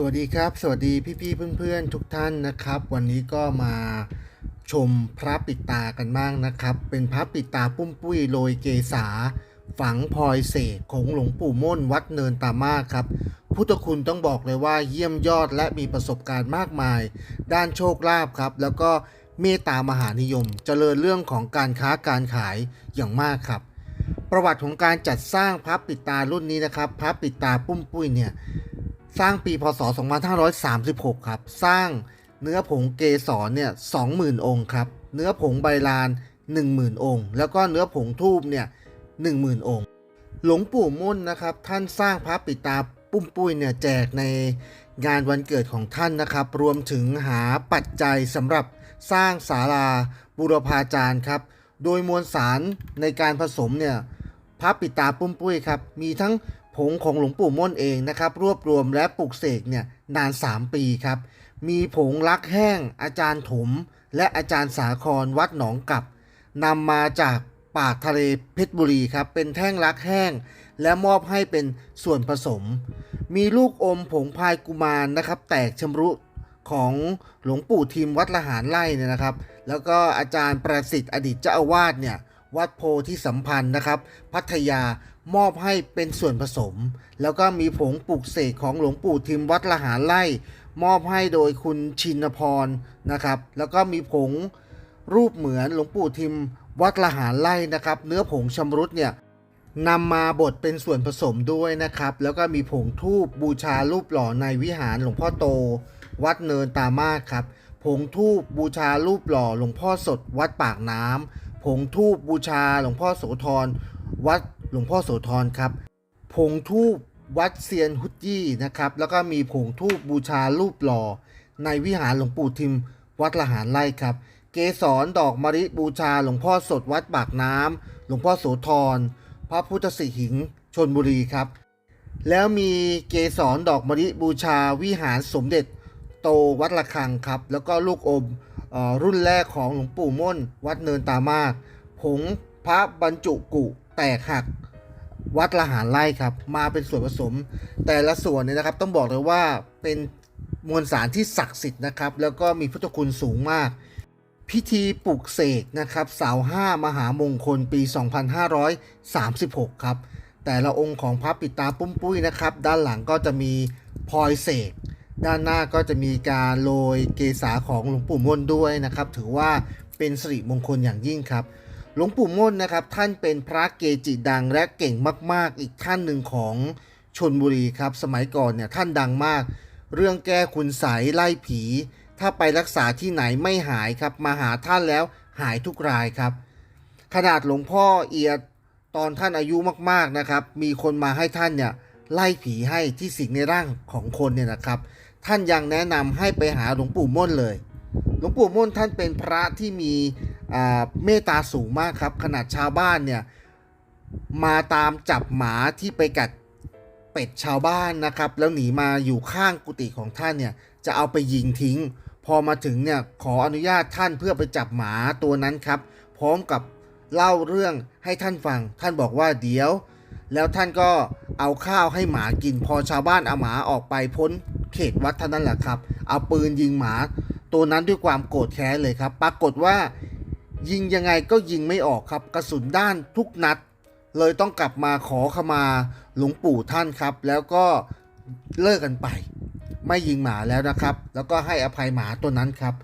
สวัสดีครับ สวัสดีพี่ๆเพื่อนๆ ทุกท่านนะครับ วันนี้ก็มาชมพระปิดตากันบ้างนะครับ เป็นพระปิดตาปุ้มปุ้ยโรยเกษา ฝังพลอยเสกของหลวงปู่ม่นวัดเนินตามาครับ พุทธคุณต้องบอกเลยว่าเยี่ยมยอดและมีประสบการณ์มากมาย ด้านโชคลาภครับ แล้วก็เมตตามหานิยมเจริญเรื่องของการค้าการขายอย่างมากครับ ประวัติของการจัดสร้างพระปิดตารุ่นนี้นะครับ พระปิดตาปุ้มปุ้ยเนี่ย สร้างปีพศ 2536 ครับ สร้างเนื้อผงเกสรเนี่ย 20,000 องค์ครับ เนื้อผงใบลาน 10,000 องค์ แล้วก็เนื้อผงทูบเนี่ย 10,000 องค์ หลวงปู่มุ่นนะครับ ท่านสร้างพระปิตาปุ้มปุ้ยเนี่ยแจกในงานวันเกิดของท่านนะครับ รวมถึงหาปัจจัยสำหรับสร้างศาลาบูรพาจารย์ครับ โดยมวลสารในการผสมเนี่ยพระปิตาปุ้มปุ้ยครับ มีทั้ง ผงของหลวงปู่ม่นเองนะครับ รวบรวมและปลูกเสกเนี่ยนาน 3 ปีครับ มีผงลักแห้ง อาจารย์ถม และอาจารย์สาครวัดหนองกับนำมาจากปากทะเลเพชรบุรีครับ เป็นแท่งลักแห้ง และมอบให้เป็นส่วนผสม มีลูกอมผงพายกุมารนะครับ แตกชำรุของหลวงปู่ทิมวัดละหารไร่เนี่ยนะครับ แล้วก็อาจารย์ประสิทธิ์อดีตเจ้าอาวาสเนี่ย วัดโพธิสัมพันธ์นะครับ พัทยามอบให้เป็นส่วนผสม แล้วก็มีผงปลูกเสกของหลวงปู่ทิมวัดละหารไร่มอบให้โดยคุณชินพรนะครับ แล้วก็มีผงรูปเหมือนหลวงปู่ทิมวัดละหารไร่นะครับ เนื้อผงชำรุดเนี่ยนำมาบดเป็นส่วนผสมด้วยนะครับ แล้วก็มีผงทูบบูชารูปหล่อในวิหารหลวงพ่อโต วัดเนินตามาศครับผงทูบบูชารูปหล่อหลวงพ่อสดวัดปากน้ำ งทูบบูชาหลวงพ่อโสธรวัดหลวงพ่อโสธรครับ ผงทูบวัดเซียนฮุดยี่นะครับ แล้วก็มีผงทูบบูชารูปหล่อ ในวิหารหลวงปู่ทิม วัดละหารไร่ครับ เกสรดอกมะริบูชาหลวงพ่อสดวัดปากน้ำหลวงพ่อโสธรพระพุทธสิหิงชนบุรีครับ แล้วมีเกสรดอกมะลิบูชาวิหารสมเด็จ โตวัดระฆังครับ แล้วก็ลูกอมอรุ่นแรกของหลวงปู่ม่น วัดเนินตามาก ผงพระบรรจุกุแตกหักวัดละหารไร่ครับ มาเป็นส่วนผสม แต่ละส่วนเนี่ยนะครับต้องบอกเลยว่าเป็นมวลสารที่ศักดิ์สิทธิ์นะครับ แล้วก็มีพุทธคุณสูงมาก พิธีปลุกเสกนะครับเสาห้ามหามงคลปี 2536 ครับ แต่ละองค์ของพระปิดตาปุ้มปุ้ยนะครับ ด้านหลังก็จะมีพลอยเสก ด้านหน้าก็จะมีการโรยเกษาของหลวงปู่ม่นด้วยนะครับ ถือว่าเป็นสิริมงคลอย่างยิ่งครับ หลวงปู่ม่นนะครับ ท่านเป็นพระเกจิดังและเก่งมาก ๆ อีกท่านหนึ่งของชนบุรีครับ สมัยก่อนเนี่ยท่านดังมาก เรื่องแก้คุณใสยไล่ผี ถ้าไปรักษาที่ไหนไม่หายครับ มาหาท่านแล้วหายทุกรายครับ ขนาดหลวงพ่อเอียดตอนท่านอายุมาก ๆ นะครับ มีคนมาให้ท่านเนี่ยไล่ผีให้ที่สิงในร่างของคนเนี่ยนะครับ ท่านยังแนะนำให้ไปหาหลวงปู่ม่นเลย หลวงปู่ม่นท่านเป็นพระที่มีเมตตาสูงมากครับ ขนาดชาวบ้านเนี่ยมาตามจับหมาที่ไปกัดเป็ดชาวบ้านนะครับ แล้วหนีมาอยู่ข้างกุฏิของท่านเนี่ยจะเอาไปยิงทิ้ง พอมาถึงเนี่ยขออนุญาตท่านเพื่อไปจับหมาตัวนั้นครับ พร้อมกับเล่าเรื่องให้ท่านฟัง ท่านบอกว่าเดี๋ยว แล้วท่านก็เอาข้าวให้หมากิน พอชาวบ้านเอาหมาออกไปพ้น เขตวัดเท่านั้นแหละครับ เอาปืนยิงหมา ตัวนั้นด้วยความโกรธแค้นเลยครับ ปรากฏว่ายิงยังไงก็ยิงไม่ออกครับ กระสุนด้านทุกนัด เลยต้องกลับมาขอขมาหลวงปู่ท่านครับ แล้วก็เลิกกันไป ไม่ยิงหมาแล้วนะครับ แล้วก็ให้อภัยหมาตัวนั้นครับ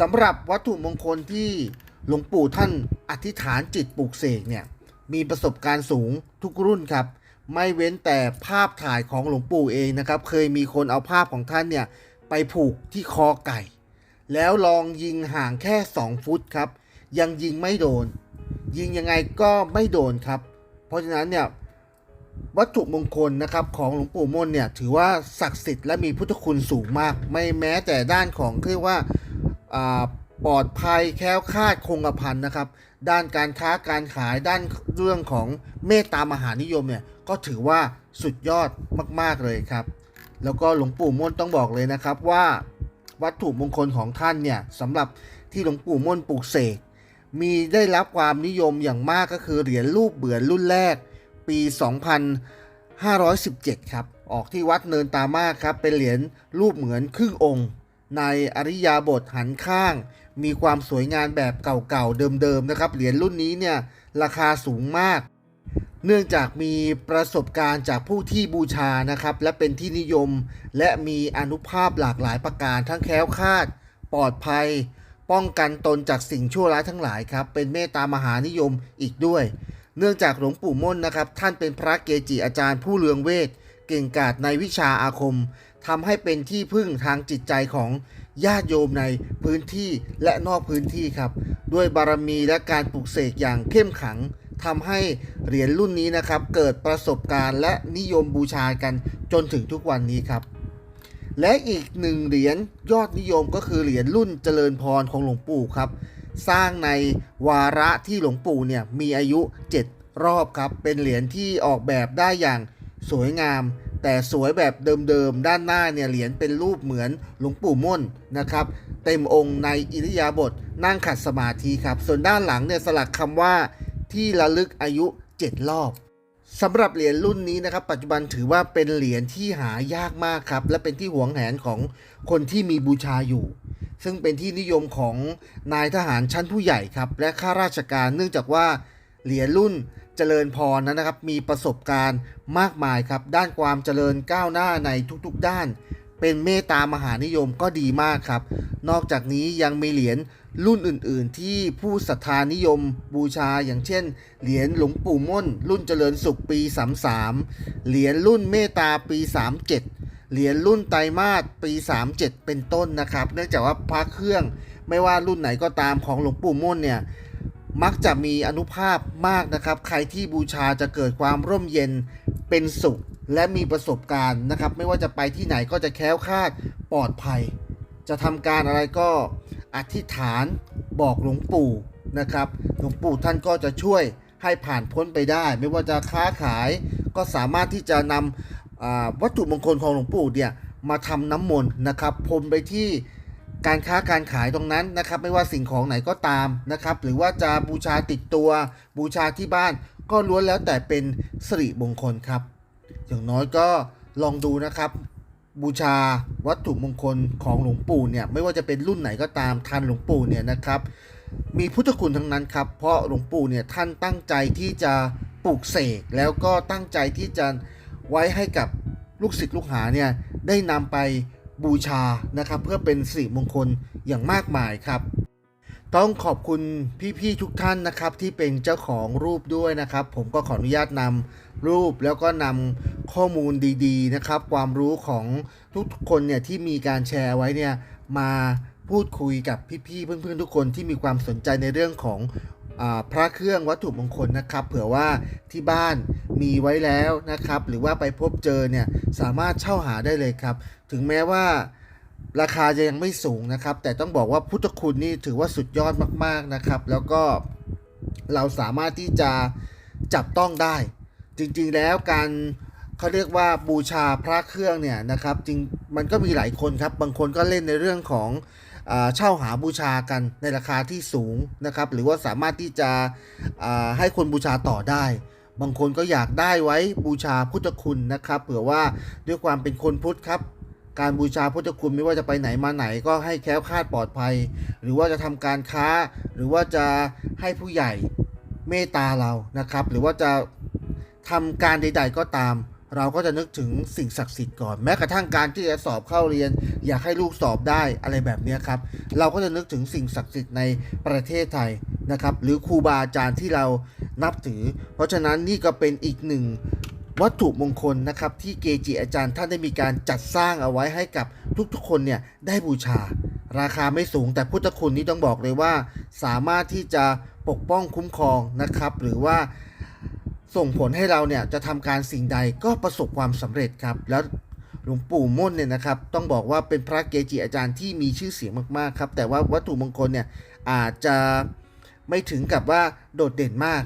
สำหรับวัตถุมงคลที่หลวงปู่ท่านอธิษฐานจิตปลูกเสกเนี่ยมีประสบการณ์สูงทุกรุ่นครับ ไม่เว้นแต่ภาพถ่ายของหลวงปู่เองนะครับ เคยมีคนเอาภาพของท่านเนี่ยไปผูกที่คอไก่ แล้วลองยิงห่างแค่ 2 ฟุตครับ ยังยิงไม่โดน ยิงยังไงก็ไม่โดนครับ เพราะฉะนั้นเนี่ยวัตถุมงคลนะครับของหลวงปู่ม่นเนี่ยถือว่าศักดิ์สิทธิ์และมีพุทธคุณสูงมาก ไม่แม้แต่ด้านของเรียกว่าปลอดภัยแค้วคาดคงกระพันนะครับ ด้านการค้าการขายด้านเรื่องของเมตตามหานิยมเนี่ยก็ถือว่าสุดยอดมาก ๆ เลยครับ แล้วก็หลวงปู่ม่นต้องบอกเลยนะครับว่าวัตถุมงคลของท่านเนี่ยสำหรับที่หลวงปู่ม่นปลูกเสกมีได้รับความนิยมอย่างมากก็คือเหรียญรูปเบือนรุ่นแรก ปี 2517 ครับ ออกที่วัดเนินตามาครับ เป็นเหรียญรูปเหมือนครึ่งองค์ ในอริยาบทหันข้าง มีความสวยงามแบบเก่าๆเดิมๆนะครับเหรียญรุ่นนี้เนี่ยราคาสูงมาก เนื่องจากมีประสบการณ์จากผู้ที่บูชานะครับ และเป็นที่นิยม และมีอนุภาพหลากหลายประการทั้งแคล้วคลาด ปลอดภัย ป้องกันตนจากสิ่งชั่วร้ายทั้งหลายครับ เป็นเมตตามหานิยมอีกด้วย เนื่องจากหลวงปู่ม่นนะครับ ท่านเป็นพระเกจิอาจารย์ผู้เลืองเวทเก่งกาจในวิชาอาคมทำให้เป็นที่พึ่งทางจิตใจของ ญาติโยมในพื้นที่และนอกพื้นที่ครับ ด้วยบารมีและการปลุกเสกอย่างเข้มขังทำให้เหรียญรุ่นนี้นะครับ เกิดประสบการณ์และนิยมบูชากันจนถึงทุกวันนี้ครับ และอีกหนึ่งเหรียญยอดนิยมก็คือเหรียญรุ่นเจริญพรของหลวงปู่ครับ สร้างในวาระที่หลวงปู่เนี่ยมีอายุ 7 รอบครับ เป็นเหรียญที่ออกแบบได้อย่างสวยงาม แต่สวยแบบเดิมๆ ด้านหน้าเนี่ยเหรียญเป็นรูปเหมือนหลวงปู่ม่นนะครับ เต็มองค์ในอิริยาบถนั่งขัดสมาธิครับ ส่วนด้านหลังเนี่ยสลักคำว่าที่ระลึกอายุ 7 รอบสำหรับเหรียญรุ่นนี้นะครับ ปัจจุบันถือว่าเป็นเหรียญที่หายากมากครับ และเป็นที่หวงแหนของคนที่มีบูชาอยู่ ซึ่งเป็นที่นิยมของนายทหารชั้นผู้ใหญ่ครับ และข้าราชการเนื่องจากว่าเหรียญรุ่น เจริญพรนั้นนะครับ มีประสบการณ์มากมายครับ ด้านความเจริญก้าวหน้าในทุกๆด้าน เป็นเมตตามหานิยมก็ดีมากครับ นอกจากนี้ยังมีเหรียญรุ่นอื่น ๆ ที่ผู้ศรัทธานิยมบูชาอย่างเช่น เหรียญหลวงปู่ม่น รุ่นเจริญสุขปี 33 เหรียญรุ่นเมตตาปี 37 เหรียญรุ่นไตรมาสปี 37 เป็นต้นนะครับ เนื่องจากว่าพระเครื่องไม่ว่ารุ่นไหนก็ตามของหลวงปู่ม่นเนี่ย มักจะมีอนุภาพมากนะครับ ใครที่บูชาจะเกิดความร่มเย็นเป็นสุข และมีประสบการณ์นะครับ ไม่ว่าจะไปที่ไหนก็จะแคล้วคลาดปลอดภัย จะทำการอะไรก็อธิษฐานบอกหลวงปู่นะครับหลวงปู่ท่านก็จะช่วยให้ผ่านพ้นไปได้ ไม่ว่าจะค้าขายก็สามารถที่จะนำวัตถุมงคลของหลวงปู่เนี่ยมาทำน้ำมนต์นะครับพรมไปที่ การค้าการขายตรงนั้นนะครับ ไม่ว่าสิ่งของไหนก็ตามนะครับ หรือว่าจะบูชาติดตัวบูชาที่บ้าน ก็ล้วนแล้วแต่เป็นสิริมงคลครับ อย่างน้อยก็ลองดูนะครับ บูชาวัตถุมงคลของหลวงปู่เนี่ยไม่ว่าจะเป็นรุ่นไหนก็ตามทันหลวงปู่เนี่ยนะครับ มีพุทธคุณทั้งนั้นครับ เพราะหลวงปู่เนี่ยท่านตั้งใจที่จะปลูกเสกแล้วก็ตั้งใจที่จะไว้ให้กับลูกศิษย์ลูกหาเนี่ยได้นำไป บูชานะครับ เพื่อเป็นสิริมงคลอย่างมากมายครับ ต้องขอบคุณพี่ๆทุกท่านนะครับ ที่เป็นเจ้าของรูปด้วยนะครับ ผมก็ขออนุญาตนำรูปแล้วก็นำข้อมูลดีๆนะครับ ความรู้ของทุกๆคนเนี่ยที่มีการแชร์ไว้เนี่ยมาพูดคุยกับพี่ๆเพื่อนๆทุกคนที่มีความสนใจในเรื่องของ พระเครื่องวัตถุมงคลนะครับ เผื่อว่าที่บ้านมีไว้แล้วนะครับ หรือว่าไปพบเจอเนี่ยสามารถเช่าหาได้เลยครับ ถึงแม้ว่าราคาจะยังไม่สูงนะครับ แต่ต้องบอกว่าพุทธคุณนี่ถือว่าสุดยอดมากๆนะครับ แล้วก็เราสามารถที่จะจับต้องได้ จริงๆแล้วการเขาเรียกว่าบูชาพระเครื่องเนี่ยนะครับ จริงมันก็มีหลายคนครับ บางคนก็เล่นในเรื่องของ เช่าหาบูชากันในราคาที่สูงนะครับ หรือว่าสามารถที่จะให้คนบูชาต่อได้ บางคนก็อยากได้ไว้บูชาพุทธคุณนะครับ เผื่อว่าด้วยความเป็นคนพุทธครับ การบูชาพุทธคุณไม่ว่าจะไปไหนมาไหนก็ให้แคล้วคลาดปลอดภัย หรือว่าจะทำการค้า หรือว่าจะให้ผู้ใหญ่เมตตาเรานะครับ หรือว่าจะทำการใด ๆ ก็ตาม เราก็จะนึกถึงสิ่งศักดิ์สิทธิ์ก่อน แม้กระทั่งการที่จะสอบเข้าเรียน อยากให้ลูกสอบได้อะไรแบบนี้ครับ เราก็จะนึกถึงสิ่งศักดิ์สิทธิ์ในประเทศไทยนะครับ หรือครูบาอาจารย์ที่เรานับถือ เพราะฉะนั้นนี่ก็เป็นอีกหนึ่งวัตถุมงคลนะครับ ที่เกจิอาจารย์ท่านได้มีการจัดสร้างเอาไว้ให้กับทุกๆคนเนี่ยได้บูชา ราคาไม่สูงแต่พุทธคุณนี้ต้องบอกเลยว่า สามารถที่จะปกป้องคุ้มครองนะครับ หรือว่า ส่งผลให้เราเนี่ยจะทำการสิ่งใดก็ประสบความสำเร็จครับ แล้วหลวงปู่ม่นเนี่ยนะครับต้องบอกว่าเป็นพระเกจิอาจารย์ที่มีชื่อเสียงมากๆครับ แต่ว่าวัตถุมงคลเนี่ยอาจจะไม่ถึงกับว่าโดดเด่นมาก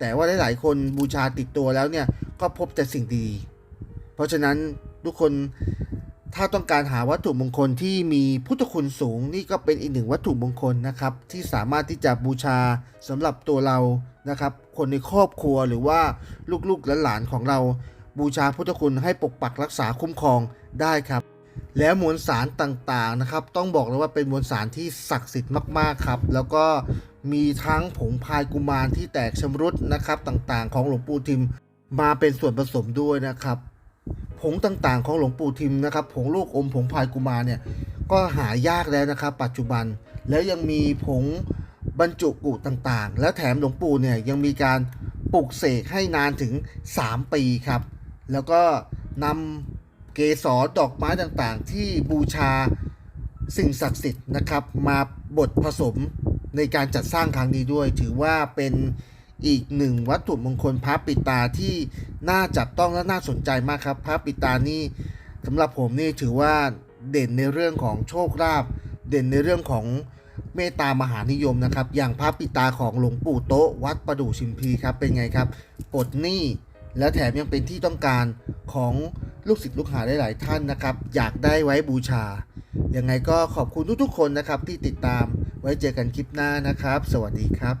แต่ว่าหลายๆคนบูชาติดตัวแล้วเนี่ยก็พบแต่สิ่งดี เพราะฉะนั้นทุกคนถ้าต้องการหาวัตถุมงคลที่มีพุทธคุณสูงนี่ก็เป็นอีกหนึ่งวัตถุมงคลนะครับ ที่สามารถที่จะบูชาสำหรับตัวเรา นะครับ คนในครอบครัวหรือว่าลูกๆและหลานๆของเรา บูชาพุทธคุณให้ปกปักรักษาคุ้มครองได้ครับ แล้วมวลสารต่างๆนะครับ ต้องบอกเลยว่าเป็นมวลสารที่ศักดิ์สิทธิ์มากๆครับ แล้วก็มีทั้งผงพายกุมารที่แตกชำรุดนะครับ ต่างๆ ของหลวงปู่ทิมมาเป็นส่วนผสมด้วยนะครับผงต่างๆ ของหลวงปู่ทิมนะครับผงลูกอมผงพายกุมารเนี่ยก็หายากแล้วนะครับ ปัจจุบันแล้วยังมีผง บรรจุกุต่างๆ แล้วแถมหลวงปู่เนี่ยยังมีการปลุกเสกให้นานถึง 3 ปีครับ แล้วก็นำเกสรดอกไม้ต่างๆ ที่บูชาสิ่งศักดิ์สิทธิ์นะครับ มาบดผสมในการจัดสร้างครั้งนี้ด้วย ถือว่าเป็นอีกหนึ่งวัตถุมงคลพระปิตาที่น่าจับต้องและน่าสนใจมากครับ พระปิตานี่สำหรับผมนี่ถือว่าเด่นในเรื่องของโชคลาภเด่นในเรื่องของ เมตตามหานิยมนะครับ อย่างพระปิตาของหลวงปู่โต๊ะวัดประดู่ชิมพีครับเป็นไงครับปลดหนี้และแถมยังเป็นที่ต้องการของลูกศิษย์ลูกหาหลายๆท่านนะครับ อยากได้ไว้บูชา ยังไงก็ขอบคุณทุกๆคนนะครับที่ติดตามไว้เจอกันคลิปหน้านะครับ สวัสดีครับ